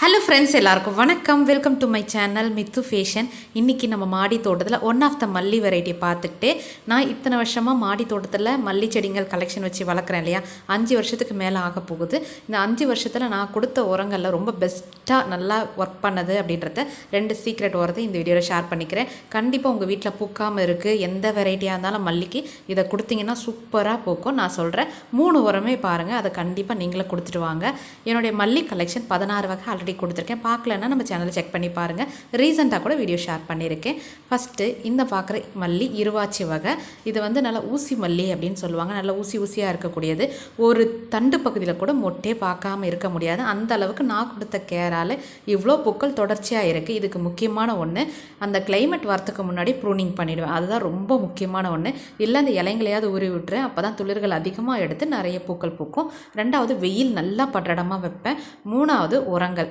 Hello friends எல்லாருக்கும் வணக்கம். Welcome to my channel Mithu fashion இன்றைக்கி நம்ம மாடி தோட்டத்தில் ஒன் ஆஃப் த மல்லி வெரைட்டி பார்த்துட்டு நான் இத்தனை வருஷமாக மாடி தோட்டத்தில் மல்லி செடிங்கள் கலெக்ஷன் வச்சு வளர்க்குறேன் இல்லையா? அஞ்சு வருஷத்துக்கு மேலே ஆக போகுது. இந்த அஞ்சு வருஷத்தில் நான் கொடுத்த உரங்களில் ரொம்ப பெஸ்ட்டாக நல்லா ஒர்க் பண்ணது அப்படின்றத ரெண்டு சீக்ரெட் உரத்தை இந்த வீடியோவில் ஷேர் பண்ணிக்கிறேன். கண்டிப்பாக உங்கள் வீட்டில் பூக்காமல் இருக்குது எந்த வெரைட்டியாக இருந்தாலும் மல்லிக்கு இதை கொடுத்தீங்கன்னா சூப்பராக பூக்கும். நான் சொல்கிறேன் மூணு உரமே பாருங்கள் அதை கண்டிப்பாக நீங்களே கொடுத்துட்டு வாங்க. என்னுடைய மல்லி கலெக்ஷன் பதினாறு வகை ஆல்ரெடி கொடுத்துருக்கேன். பார்க்கலன்னா நம்ம சேனலை செக் பண்ணி பாருங்கள் ரீசெண்டாக கூட வீடியோ ஷேர் பண்ணியிருக்கேன். ஃபஸ்ட்டு இந்த பார்க்குற மல்லி இருவாச்சி வகை. இது வந்து நல்லா ஊசி மல்லி அப்படின்னு சொல்லுவாங்க. நல்லா ஊசி ஊசியாக இருக்கக்கூடியது. ஒரு தண்டு பகுதியில் கூட மொட்டே பார்க்காம இருக்க முடியாது. அந்த அளவுக்கு நான் கொடுத்த கேரால் இவ்வளோ பூக்கள் தொடர்ச்சியாக இருக்குது இதுக்கு முக்கியமான ஒன்று அந்த கிளைமேட் வரத்துக்கு முன்னாடி ப்ரூனிங் பண்ணிவிடுவேன் அதுதான் ரொம்ப முக்கியமான ஒன்று இல்லை அந்த இலைங்களையாவது உருவி விட்டுறேன். அப்போ தான் துளிர்கள் அதிகமாக எடுத்து நிறைய பூக்கள் பூக்கும். ரெண்டாவது வெயில் நல்லா படுற இடமா வைப்பேன். மூணாவது உரங்கள்.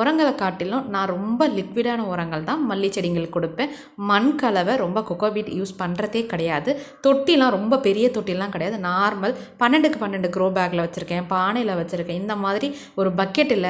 உரங்களை காட்டிலும் நான் ரொம்ப லிக்விடான உரங்கள் தான் மல்லி செடிங்களுக்கு கொடுப்பேன். மண் கலவை ரொம்ப கொக்கோபீட் யூஸ் பண்ணுறதே கிடையாது. தொட்டிலாம் ரொம்ப பெரிய தொட்டிலாம் கிடையாது. நார்மல் பன்னெண்டுக்கு பன்னெண்டு க்ரோ பேக்கில் வச்சுருக்கேன். பானையில் வச்சுருக்கேன். இந்த மாதிரி ஒரு பக்கெட்டில்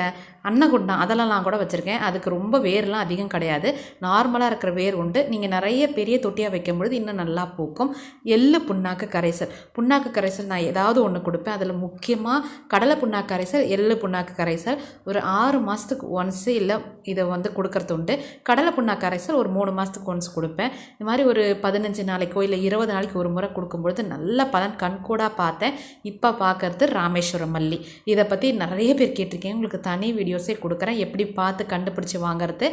அன்னகுண்டம் அதெல்லாம் கூட வச்சுருக்கேன். அதுக்கு ரொம்ப வேர்லாம் அதிகம் கிடையாது. நார்மலாக இருக்கிற வேர் உண்டு. நீங்கள் நிறைய பெரிய தொட்டியாக வைக்கும் பொழுது இன்னும் நல்லா பூக்கும். எள்ளு புண்ணாக்கு கரைசல். புண்ணாக்கு கரைசல் நான் ஏதாவது ஒன்று கொடுப்பேன். அதில் முக்கியமாக கடலை புண்ணாக்கு கரைசல் எள்ளு புண்ணாக்கு கரைசல். ஒரு ஆறு மாதத்துக்கு ஒன்ஸு இல்லை இதை வந்து கொடுக்கறது உண்டு. கடலை புண்ணாக்கு கரைசல் ஒரு மூணு மாதத்துக்கு ஒன்ஸ் கொடுப்பேன். இந்த மாதிரி ஒரு பதினஞ்சு நாளைக்கோ இல்லை இருபது நாளைக்கு ஒரு முறை கொடுக்கும்பொழுது நல்ல பலன் கண்கூடாக பார்த்தேன். இப்போ பார்க்கறது ராமேஸ்வரம் மல்லி. இதை பற்றி நிறைய பேர் கேட்டிருக்கேன். உங்களுக்கு தனி வீடியோஸே கொடுக்குறேன். எப்படி பார்த்து கண்டுபிடிச்சி வாங்குறது.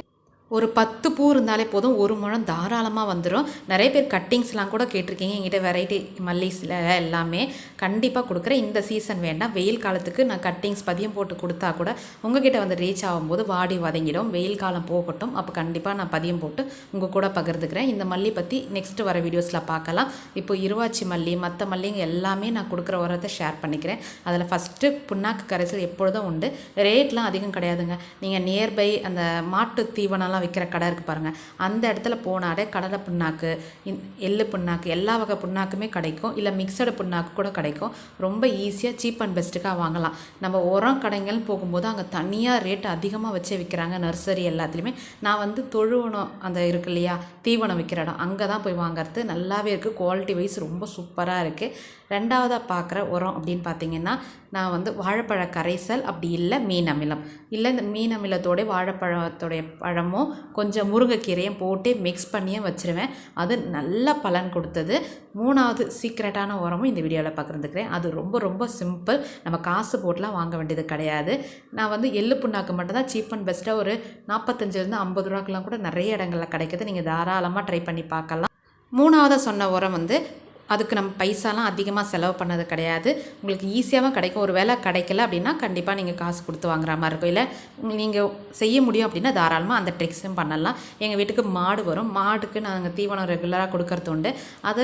ஒரு பத்து பூ இருந்தாலே போதும் ஒரு முழம் தாராளமாக வந்துடும் நிறைய பேர் கட்டிங்ஸ்லாம் கூட கேட்டிருக்கீங்க. என்கிட்ட வெரைட்டி மல்லிஸில் எல்லாமே கண்டிப்பாக கொடுக்குறேன். இந்த சீசன் வேண்டாம். வெயில் காலத்துக்கு நான் கட்டிங்ஸ் பதியம் போட்டு கொடுத்தா கூட உங்ககிட்ட வந்து ரீச் ஆகும்போது வாடி வதங்கிடும். வெயில் காலம் போகட்டும். அப்போ கண்டிப்பாக நான் பதியம் போட்டு உங்கள் கூட பகிர்ந்துக்கிறேன். இந்த மல்லி பற்றி நெக்ஸ்ட் வர வீடியோஸில் பார்க்கலாம். இப்போ இருவாச்சி மல்லி மற்ற மல்லிங்க எல்லாமே நான் கொடுக்குற உரத்தை ஷேர் பண்ணிக்கிறேன். அதில் ஃபஸ்ட்டு புண்ணாக்கு கரைசல் எப்பொழுதும் உண்டு. ரேட்லாம் அதிகம் கிடையாதுங்க. நீங்கள் நியர்பை அந்த மாட்டு தீவனம்லாம் விற்கிற கடை இருக்குது பாருங்கள் அந்த இடத்துல போனாலே கடலை புண்ணாக்கு எள்ளு புண்ணாக்கு எல்லா வகை புண்ணாக்குமே கிடைக்கும். இல்லை மிக்சடு புண்ணாக்கு கூட கிடைக்கும். ரொம்ப ஈஸியாக சீப் அண்ட் பெஸ்ட்டுக்காக வாங்கலாம். நம்ம உரம் கடைங்கள்னு போகும்போது அங்கே தனியாக ரேட் அதிகமாக வச்சே விற்கிறாங்க நர்சரி எல்லாத்துலேயுமே. நான் வந்து தொழுவனம் அந்த இருக்கு இல்லையா தீவனம் விற்கிற இடம். அங்கே தான் போய் வாங்குறது. நல்லாவே இருக்குது குவாலிட்டி வைஸ் ரொம்ப சூப்பராக இருக்குது ரெண்டாவதாக பார்க்குற உரம் அப்படின்னு பார்த்தீங்கன்னா நான் வந்து வாழைப்பழ கரைசல் அப்படி இல்லை மீன் அமிலம். இல்லை இந்த மீன் அமிலத்தோட வாழைப்பழத்தோடைய பழமும் கொஞ்சம் முருங்கைக்கீரையும் போட்டு மிக்ஸ் பண்ணியே வச்சுருவேன். அது நல்ல பலன் கொடுத்தது. மூணாவது சீக்ரெட்டான உரமும் இந்த வீடியோவில் பகிர்ந்துக்கிறேன். அது ரொம்ப ரொம்ப சிம்பிள் நம்ம காசு போட்டுலாம் வாங்க வேண்டியது கிடையாது. நான் வந்து எள்ளு புண்ணாக்கு மட்டும்தான் சீப் அண்ட் பெஸ்ட்டாக ஒரு நாற்பத்தஞ்சிலேருந்து ஐம்பது ரூபாக்கெலாம் கூட நிறைய இடங்களில் கிடைக்குது. நீங்கள் தாராளமாக ட்ரை பண்ணி பார்க்கலாம். மூணாவதாக சொன்ன உரம் வந்து அதுக்கு நம்ம பைசாலாம் அதிகமாக செலவு பண்ணது கிடையாது. உங்களுக்கு ஈஸியாகவும் கிடைக்கும். ஒரு வேலை கிடைக்கல அப்படின்னா கண்டிப்பாக நீங்கள் காசு கொடுத்து வாங்குற மாதிரி இருக்கும். இல்லை நீங்கள் செய்ய முடியும் அப்படின்னா தாராளமாக அந்த ட்ரிக்ஸும் பண்ணலாம். எங்கள் வீட்டுக்கு மாடு வரும். மாடுக்கு நாங்கள் தீவனம் ரெகுலராக கொடுக்கறது உண்டு. அது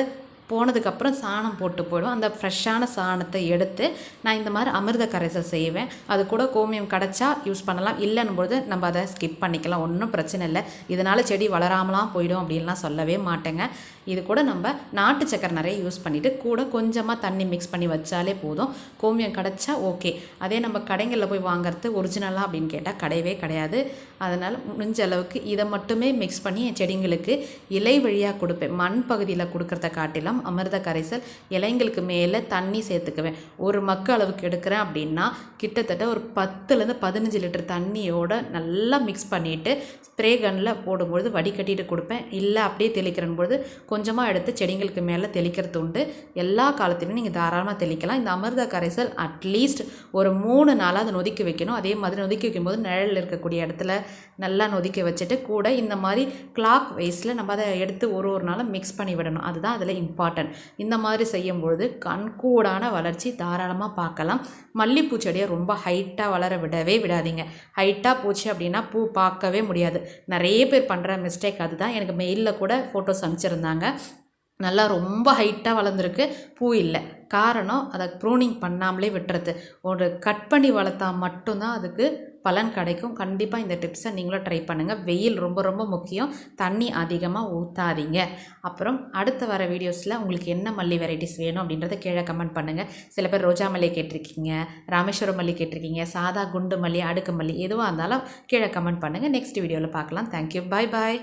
போனதுக்கப்புறம் சாணம் போட்டு போயிடும். அந்த ஃப்ரெஷ்ஷான சாணத்தை எடுத்து நான் இந்த மாதிரி அமிர்த கரைசல் செய்வேன். அது கூட கோமியம் கிடச்சா யூஸ் பண்ணலாம். இல்லைன்னு நம்ம அதை ஸ்கிப் பண்ணிக்கலாம். ஒன்றும் பிரச்சனை இல்லை. இதனால் செடி வளராமலாம் போயிடும் அப்படின்லாம் சொல்லவே மாட்டேங்க. இது கூட நம்ம நாட்டு சக்கரை நிறைய யூஸ் பண்ணிவிட்டு கூட கொஞ்சமாக தண்ணி மிக்ஸ் பண்ணி வச்சாலே போதும். கோமியம் கிடச்சா ஓகே அதே நம்ம கடைங்களில் போய் வாங்குறது ஒரிஜினலாக அப்படின்னு கேட்டால் கிடையவே கிடையாது. அதனால் முடிஞ்ச அளவுக்கு இதை மட்டுமே மிக்ஸ் பண்ணி என் செடிங்களுக்கு இலை வழியாக கொடுப்பேன். மண் பகுதியில் கொடுக்குறத காட்டிலும் அமிர்த கரைசல் இலைங்களுக்கு மேலே தண்ணி சேர்த்துக்குவேன். ஒரு மக்க அளவுக்கு எடுக்கிறேன் அப்படின்னா கிட்டத்தட்ட ஒரு பத்துலேருந்து பதினஞ்சு லிட்டர் தண்ணியோட நல்லா மிக்ஸ் பண்ணிவிட்டு ஸ்ப்ரே கன்னில் போடும்பொழுது வடிகட்டிட்டு கொடுப்பேன். இல்லை அப்படியே தெளிக்கிறன்பொழுது கொஞ்சமாக எடுத்து செடிங்களுக்கு மேலே தெளிக்கிறது உண்டு. எல்லா காலத்திலும் நீங்கள் தாராளமாக தெளிக்கலாம். இந்த அமிர்த கரைசல் அட்லீஸ்ட் ஒரு மூணு நாளாக அதை நொதிக்க வைக்கணும். அதே மாதிரி நொதிக்க வைக்கும்போது நிழல் இருக்கக்கூடிய இடத்துல நல்லா நொதிக்க வச்சுட்டு கூட இந்த மாதிரி கிளாக் வைஸில் நம்ம அதை எடுத்து ஒரு ஒரு நாளும் மிக்ஸ் பண்ணி விடணும். அதுதான் அதில் இம்பார்ட்டன்ட் இந்த மாதிரி செய்யும்பொழுது கண்கூடான வளர்ச்சி தாராளமாக பார்க்கலாம். மல்லிப்பூ செடியை ரொம்ப ஹைட்டாக வளர விடவே விடாதீங்க. ஹைட்டாக போச்சு அப்படின்னா பூ பார்க்கவே முடியாது. நிறைய பேர் பண்ணுற மிஸ்டேக் அதுதான். எனக்கு மெயிலில் கூட ஃபோட்டோஸ் அனுப்பிச்சிருந்தாங்க. நல்லா ரொம்ப ஹைட்டாக வளர்ந்துருக்கு. பூ இல்லை. காரணம் அதை ப்ரூனிங் பண்ணாமலே விட்டுறது. ஒரு கட் பண்ணி வளர்த்தா மட்டும்தான் அதுக்கு பலன் கிடைக்கும். கண்டிப்பாக இந்த டிப்ஸை நீங்களும் ட்ரை பண்ணுங்கள் வெயில் ரொம்ப ரொம்ப முக்கியம். தண்ணி அதிகமாக ஊற்றாதீங்க அப்புறம் அடுத்த வர வீடியோஸில் உங்களுக்கு என்ன மல்லி வெரைட்டிஸ் வேணும் அப்படின்றத கீழே கமெண்ட் பண்ணுங்கள் சில பேர் ரோஜா மல்லி கேட்டிருக்கீங்க ராமேஸ்வரம் மல்லி கேட்டிருக்கீங்க சாதா குண்டு மல்லி அடுக்கு மல்லி எதுவாக இருந்தாலும் கீழே கமெண்ட் பண்ணுங்கள் நெக்ஸ்ட் வீடியோவில் பார்க்கலாம். தேங்க்யூ பாய் பாய்